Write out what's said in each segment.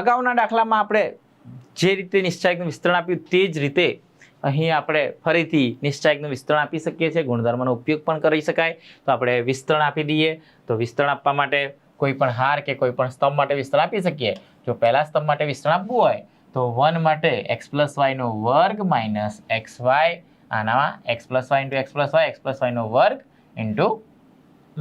અગાઉના દાખલામાં આપણે જે રીતે નિશ્ચાયકનું વિસ્તરણ આપ્યું તે જ રીતે અહીં આપણે ફરીથી નિશ્ચાયકનું વિસ્તરણ આપી શકીએ છીએ. ગુણધર્મનો ઉપયોગ પણ કરી શકાય. તો આપણે વિસ્તરણ આપી દઈએ. તો વિસ્તરણ આપવા માટે કોઈ પણ હાર કે કોઈ પણ સ્તંભ માટે વિસ્તરણ આપી શકીએ. જો પહેલા સ્તંભ માટે વિસ્તરણ આપવું હોય, તો વન માટે એક્સ પ્લસ વાયનો વર્ગ minus X Y. આનામાં X plus Y into X plus Y, X plus વાયનો વર્ગ ઇન્ટુ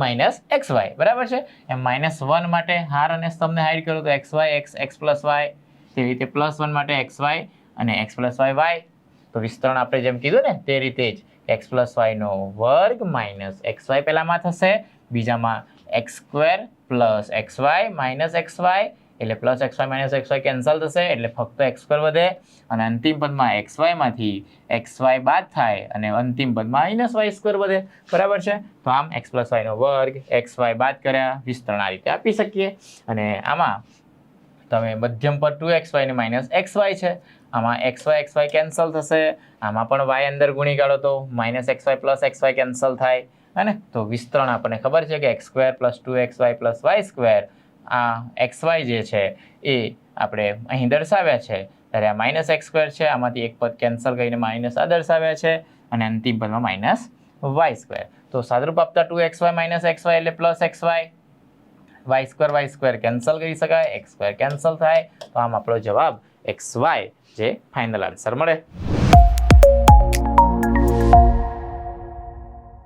માઇનસ એક્સ વાય બરાબર છે? એમ માઇનસ વન માટે હાર અને સ્તંભને હાઈડ કરો તો X Y X X plus Y તેવી રીતે પ્લસ વન માટે એક્સ વાય અને એક્સ પ્લસ વાય વાય તો વિસ્તરણ આપણે જેમ કીધું ને, તે રીતે જ એક્સ પ્લસ વાયનો વર્ગ માઇનસ એક્સ વાય પહેલામાં થશે. બીજામાં X square plus X Y minus X Y એટલે plus X Y minus X Y cancel થશે એટલે ફક્ત એક્સ સ્ક્વેર વધે અને અંતિમ પદમાં એક્સ વાયમાંથી એક્સ વાય બાદ થાય અને અંતિમ પદમાં માઇનસ વાય સ્ક્વેર વધે બરાબર છે તો આમ એક્સ પ્લસ વાયનો વર્ગ એક્સ વાય બાદ કર્યા વિસ્તરણ આ રીતે આપી શકીએ અને આમાં તમે મધ્યમ પર ટુ એક્સ વાયને માઇનસ એક્સ વાય છે આમાં X Y X Y cancel થશે આમાં પણ વાય અંદર ગુણી કાઢો તો minus X Y plus X Y cancel થાય અને તો વિસ્તરણ આપણને ખબર છે કે X square plus two X Y plus Y square આ એક્સ વાય જે છે એ આપણે અહીં દર્શાવ્યા છે. ત્યારે આ માઇનસ એક્સ સ્ક્વેર છે, આમાંથી એક પદ કેન્સલ કરીને માઇનસ આ દર્શાવ્યા છે અને અંતિમ પદમાં માઇનસ વાય સ્ક્વેર તો સાદરૂપ આપતા two X Y minus X Y એટલે plus X Y Y square Y square cancel કરી શકાય એક્સ સ્ક્વેર કેન્સલ થાય. તો આમ આપણો જવાબ એક્સ વાય જે ફાઇનલ આન્સર મળે.